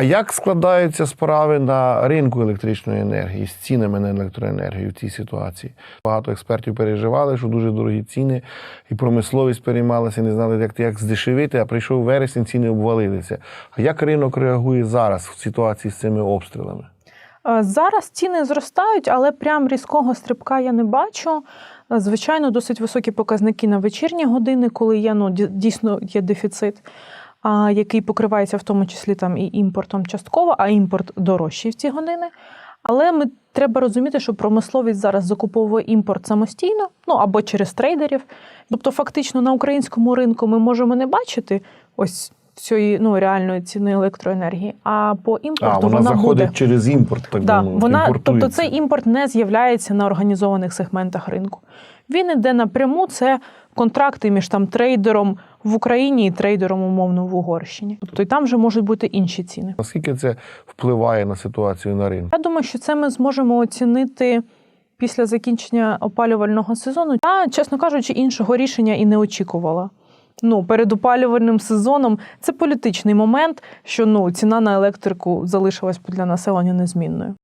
А як складаються справи на ринку електричної енергії з цінами на електроенергію в цій ситуації? Багато експертів переживали, що дуже дорогі ціни, і промисловість переймалася, не знали, як, як здешевити, а прийшов вересень, ціни обвалилися. А як ринок реагує зараз в ситуації з цими обстрілами? Е, Зараз ціни зростають, але прям різкого стрибка я не бачу. Е, Звичайно, досить високі показники на вечірні години, коли є ну, ді- дійсно є дефіцит, який покривається в тому числі там і імпортом частково, а імпорт дорожчий в ці години. Але ми треба розуміти, що промисловість зараз закуповує імпорт самостійно, ну або через трейдерів. Тобто, фактично на українському ринку ми можемо не бачити ось цієї ну, реальної ціни електроенергії, а по імпорту А, вона, вона заходить буде. через імпорт, так Да, мовити, вона, тобто цей імпорт не з'являється на організованих сегментах ринку. Він іде напряму. Це контракти між там трейдером в Україні і трейдером умовно в Угорщині. Тобто і там вже можуть бути інші ціни. Наскільки це впливає на ситуацію на ринку? Я думаю, що це ми зможемо оцінити після закінчення опалювального сезону. Я, чесно кажучи, іншого рішення і не очікувала. Ну, перед опалювальним сезоном це політичний момент, що ну ціна на електрику залишилась для населення незмінною.